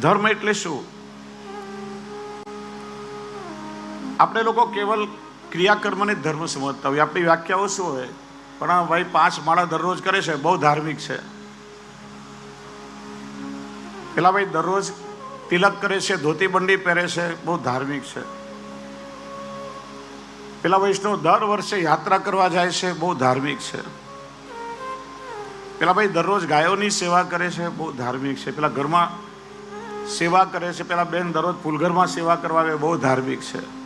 ધર્મ એટલે શું? આપણે લોકો કેવલ ક્રિયાકર્મને ધર્મ સમજતા હોય આપણી વ્યાખ્યાઓ શું હોય? પણ ભાઈ પાંચ માળા દરરોજ કરે છે, બહુ ધાર્મિક છે. પેલા ભાઈ દરરોજ તિલક કરે છે ધોતી બંડી પહેરે છે, બહુ ધાર્મિક છે. પેલા વૈષ્ણવ દર વર્ષે યાત્રા કરવા જાય છે, બહુ ધાર્મિક છે. પેલા ભાઈ દરરોજ ગાયોની સેવા કરે છે, બહુ ધાર્મિક છે. પેલા ઘરમાં સેવા કરે છે. પેલા બેન દરરોજ ફૂલઘરમાં સેવા કરવા આવે, બહુ ધાર્મિક છે.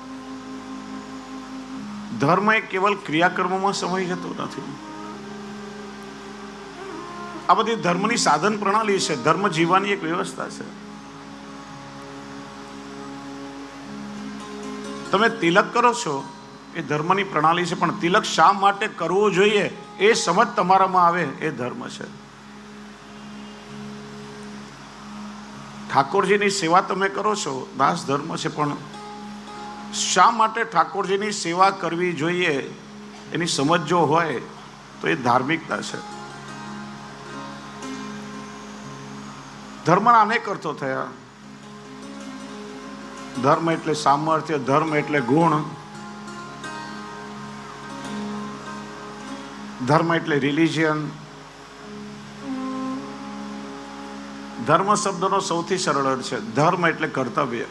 ધર્મ એ કેવલ ક્રિયાકર્મોમાં સમય જતો નથી. આ બધી ધર્મની સાધન પ્રણાલી છે. ધર્મ જીવવાની એક વ્યવસ્થા છે. તમે તિલક કરો છો, એ ધર્મની પ્રણાલી છે. પણ તિલક શા માટે કરવો જોઈએ, એ સમજ તમારામાં આવે, એ ધર્મ છે. ઠાકોરજીની સેવા તમે કરો છો, દાસ ધર્મ છે, પણ શા માટે ઠાકોરજીની સેવા કરવી જોઈએ? એની સમજ જો હોય, તો એ ધાર્મિકતા છે. ધર્મના અનેક અર્થો થયા. ધર્મ એટલે સામર્થ્ય, ધર્મ એટલે ગુણ. ધર્મ એટલે રિલિજિયન ધર્મ શબ્દનો સૌથી સરળ અર્થ છે, ધર્મ એટલે કર્તવ્ય.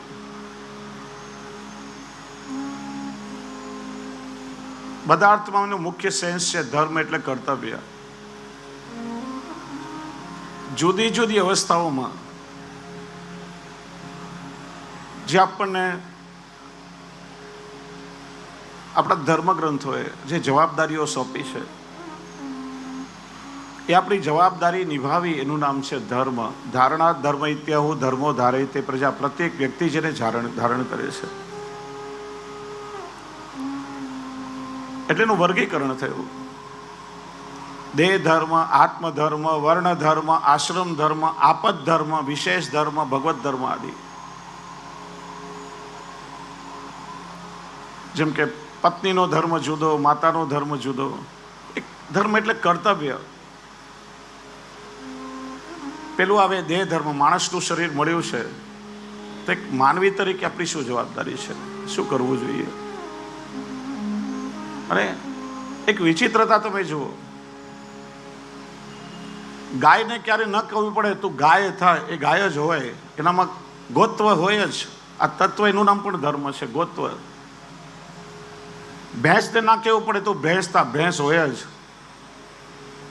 બધા અર્થમાં મુખ્ય સેન્સ છે, ધર્મ એટલે કર્તવ્ય. જુદી જુદી અવસ્થાઓમાં જે આપણને આપણા ધર્મગ્રંથોએ જે જવાબદારીઓ સોંપી છે એ આપણી જવાબદારી નિભાવી એનું નામ છે ધર્મ. ધારણા, ધર્મ ઇત્યાહુ, ધર્મો ધારે તે પ્રજા પ્રત્યેક વ્યક્તિ જેને ધારણ ધારણ કરે છે. એટલે એનું વર્ગીકરણ થયું. દેહ ધર્મ આત્મધર્મ વર્ણ ધર્મ, આશ્રમ ધર્મ, આપદ ધર્મ, વિશેષ ધર્મ ભગવત ધર્મ આદિ. જેમ કે પત્નીનો ધર્મ જુદો, માતાનો ધર્મ જુદો. એક ધર્મ એટલે કર્તવ્ય. પેલું આવે દેહ ધર્મ, માણસનું શરીર મળ્યું છે. તો એક માનવી તરીકે આપણી શું જવાબદારી છે? શું કરવું જોઈએ? અને એક વિચિત્રતા તમે જુઓ. ગાયને ક્યારે ન કહેવું પડે, તું ગાય થાય, એ ગાય જ હોય. એનામાં ગોત્વ હોય જ. આ તત્વ એનું નામ પણ ધર્મ છે, ગોત્વ. ભેંસને ના કહેવું પડે તો ભેંસ થા, ભેંસ હોય જ.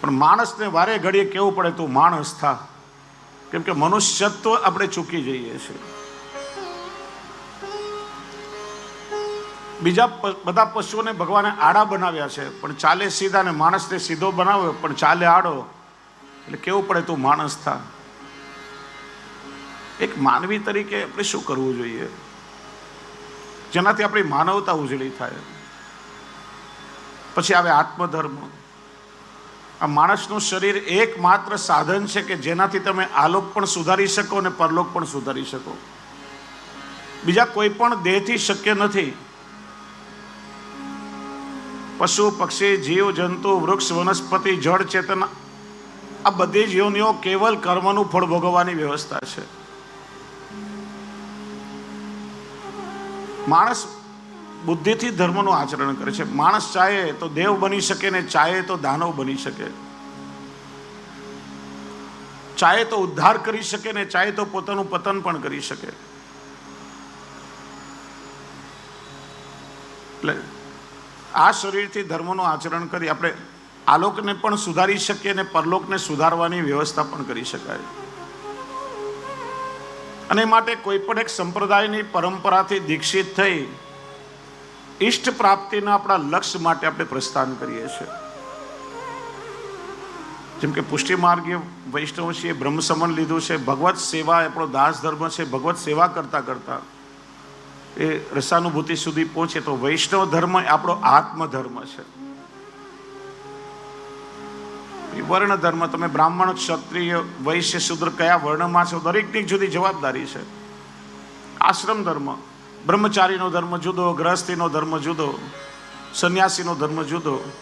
પણ માણસને વારે ઘડીએ કહેવું પડે તું માણસ થા. કેમ કે મનુષ્યત્વ આપણે ચૂકી જઈએ છીએ. બીજા બધા પશુઓને ભગવાને આડા બનાવ્યા છે, પણ ચાલે સીધા ને માણસને સીધો બનાવ્યો, પણ ચાલે આડો, એટલે કેવું પડે તું માણસ થા? એક માનવી તરીકે આપણે શું કરવું જોઈએ? જેનાથી આપણી માનવતા ઉજળી થાય. પછી આવે આત્મધર્મ. આ માણસનું શરીર એકમાત્ર સાધન છે કે જેનાથી તમે આલોક પણ સુધારી શકો અને પરલોક પણ સુધારી શકો. બીજા કોઈ પણ દેહથી શક્ય નથી. પશુ, પક્ષી, જીવ, જંતુ, વૃક્ષ, વનસ્પતિ, જળ, ચેતન, આ બધી જ યોનિઓ કેવલ કર્મનું ફળ ભોગવવાની વ્યવસ્થા છે. માણસ બુદ્ધિથી ધર્મનું આચરણ કરે છે. માણસ ચાહે તો દેવ બની શકે ને ચાહે તો દાનવ બની શકે. ચાહે તો ઉદ્ધાર કરી શકે ને ચાહે તો પોતાનું પતન પણ કરી શકે. એટલે આ શરીરથી ધર્મનું આચરણ કરી આપણે આલોકને પણ સુધારી શકીએ અને પરલોકને સુધારવાની વ્યવસ્થા પણ કરી શકાય. અને માટે કોઈ પણ એક સંપ્રદાયની પરંપરાથી દીક્ષિત થઈ ઈષ્ટ પ્રાપ્તિના આપણા લક્ષ્ય માટે આપણે પ્રસ્થાન કરીએ છીએ. જેમ કે પુષ્ટિ માર્ગીય વૈષ્ણવ છે બ્રહ્મ લીધું છે, ભગવત સેવા આપણો દાસ ધર્મ છે, ભગવત સેવા કરતા કરતા એ રસાનુભૂતિ સુધી પહોંચે તો વૈષ્ણવ ધર્મ એ આપણો આત્મધર્મ છે. વર્ણ ધર્મ, તમે બ્રાહ્મણ, ક્ષત્રિય, વૈશ્ય, શુદ્ર કયા વર્ણમાં છો, દરેકની જુદી જવાબદારી છે. આશ્રમ ધર્મ બ્રહ્મચારીનો ધર્મ જુદો, ગ્રહસ્થીનો ધર્મ જુદો, સંન્યાસીનો ધર્મ જુદો.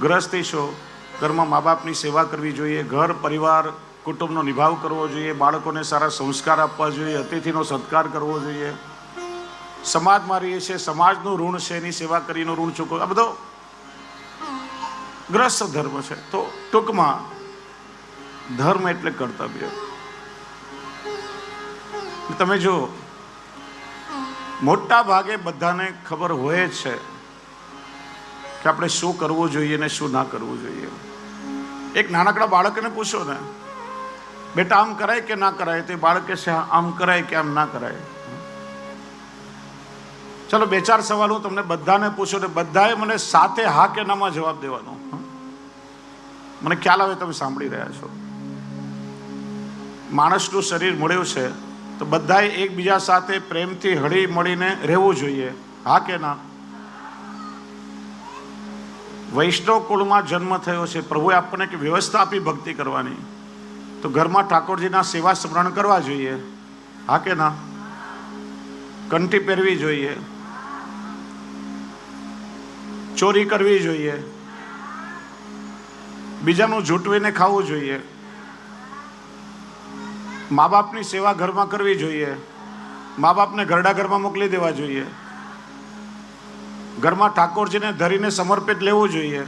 ગ્રહસ્થી છો ઘરમાં મા બાપની સેવા કરવી જોઈએ, ઘર, પરિવાર, કુટુંબનો નિભાવ કરવો જોઈએ, બાળકોને સારા સંસ્કાર આપવા જોઈએ, અતિથિનો સત્કાર કરવો જોઈએ. સમાજમાં રહીએ છીએ, સમાજનું ઋણ છે, એની સેવા કરીને ઋણ ચૂકવો આ બધો ગ્રસ્ત ધર્મ છે. તો ટૂંકમાં ધર્મ એટલે કર્તવ્ય. તમે જો મોટા ભાગે બધાને ખબર હોય છે કે આપણે શું કરવું જોઈએ ને શું ના કરવું જોઈએ. એક નાનકડા બાળકને પૂછો ને, બેટા, આમ કરાય કે ના કરાય? તો બાળક કહેશે આમ કરાય કે આમ ના કરાય. ચલો, બે ચાર સવાલ હું તમને બધાને પૂછો ને બધાએ મને સાથે હા કે નામાં જવાબ દેવાનો. મને ખ્યાલ આવે તમે સાંભળી રહ્યા છો. માણસનું શરીર મળ્યું છે તો બધાએ એકબીજા સાથે પ્રેમથી હળી મળીને રહેવું જોઈએ. હા કે ના? વૈષ્ણવ કુળમાં જન્મ થયો છે. પ્રભુએ આપણને એક વ્યવસ્થા આપી ભક્તિ કરવાની. તો ઘરમાં ઠાકોરજીના સેવા સ્મરણ કરવા જોઈએ. હા કે ના? કંઠી પહેરવી જોઈએ. ચોરી કરવી જોઈએ. બીજાનું જૂટવીને ખાવું જોઈએ. મા બાપની સેવા ઘરમાં કરવી જોઈએ. મા બાપને ઘરડા ઘરમાં મોકલી દેવા જોઈએ. ઘરમાં ઠાકોરજીને ધરીને સમર્પિત લેવું જોઈએ.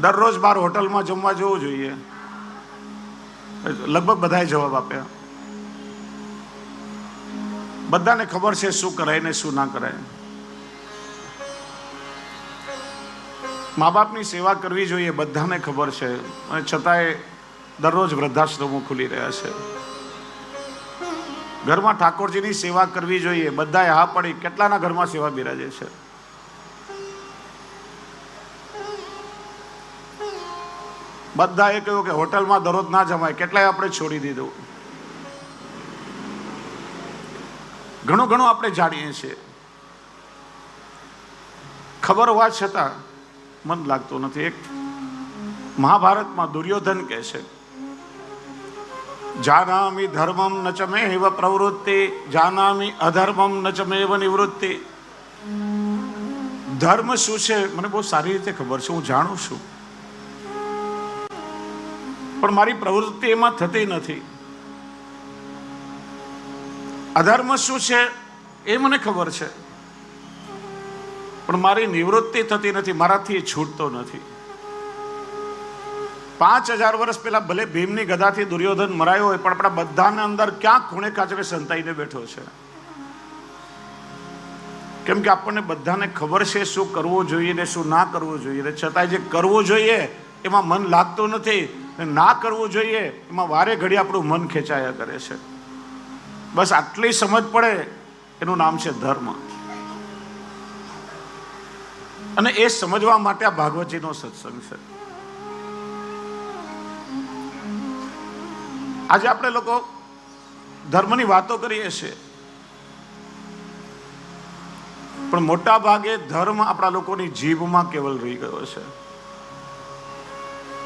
દરરોજ બાર હોટલમાં જમવા જવું જોઈએ. લગભગ બધાએ જવાબ આપ્યા. બધાને ખબર છે શું કરાય ને શું ના કરાય. મા બાપની સેવા કરવી જોઈએ, બધાને ખબર છે. અને છતાંય દરરોજ વૃદ્ધાશ્રમો ખુલી રહ્યા છે. ઘરમાં ઠાકોરજીની સેવા કરવી જોઈએ. બધાએ હા પડી કેટલાના ઘરમાં સેવા બિરાજે છે? બધાએ કહ્યું કે હોટલમાં દરરોજ ના જમાય. કેટલાય આપણે છોડી દીધું? ઘણું ઘણું આપણે જાણીએ છીએ. ખબર હોવા છતાં મન લાગતું નથી. એક મહાભારતમાં દુર્યોધન કહે છે જાનામી ધર્મમ ન ચમે એવ પ્રવૃત્તિ જાનામી અધર્મમ ન ચમે એવ નિવૃત્તિ ધર્મ શું છે? મને બહુ સારી રીતે ખબર છે, હું જાણું છું. પણ મારી પ્રવૃત્તિ એમાં થતી નથી. અધર્મ શું છે એ મને ખબર છે. પણ મારી નિવૃત્તિ થતી નથી, મારાથી છૂટતો નથી. પાંચ હજાર વર્ષ પહેલા ભલે ભીમની ગદાથી દુર્યોધન મરાયો હોય, પણ આપણા બધાને અંદર ક્યાં ખૂણે કાચરે સંતાઈને બેઠો છે. કેમ કે આપણને બધાને ખબર છે શું કરવું જોઈએ ને શું ના કરવું જોઈએ. ને છતાંય જે કરવું જોઈએ, એમાં મન લાગતું નથી. ને કરવું જોઈએ, એમાં વારે ઘડી આપણું મન ખેંચાયા કરે છે. બસ આટલી સમજ પડે, એનું નામ છે ધર્મ. અને એ સમજવા માટે આ ભાગવતજીનો સત્સંગ છે. આજે આપણે લોકો ધર્મની વાતો કરીએ છીએ. પણ મોટા ભાગે ધર્મ આપણા લોકોની જીભમાં કેવલ રહી ગયો છે.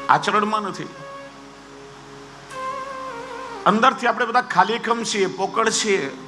આચરણમાં નથી. અંદરથી આપણે બધા ખાલીખમ છીએ, પોકળ છીએ.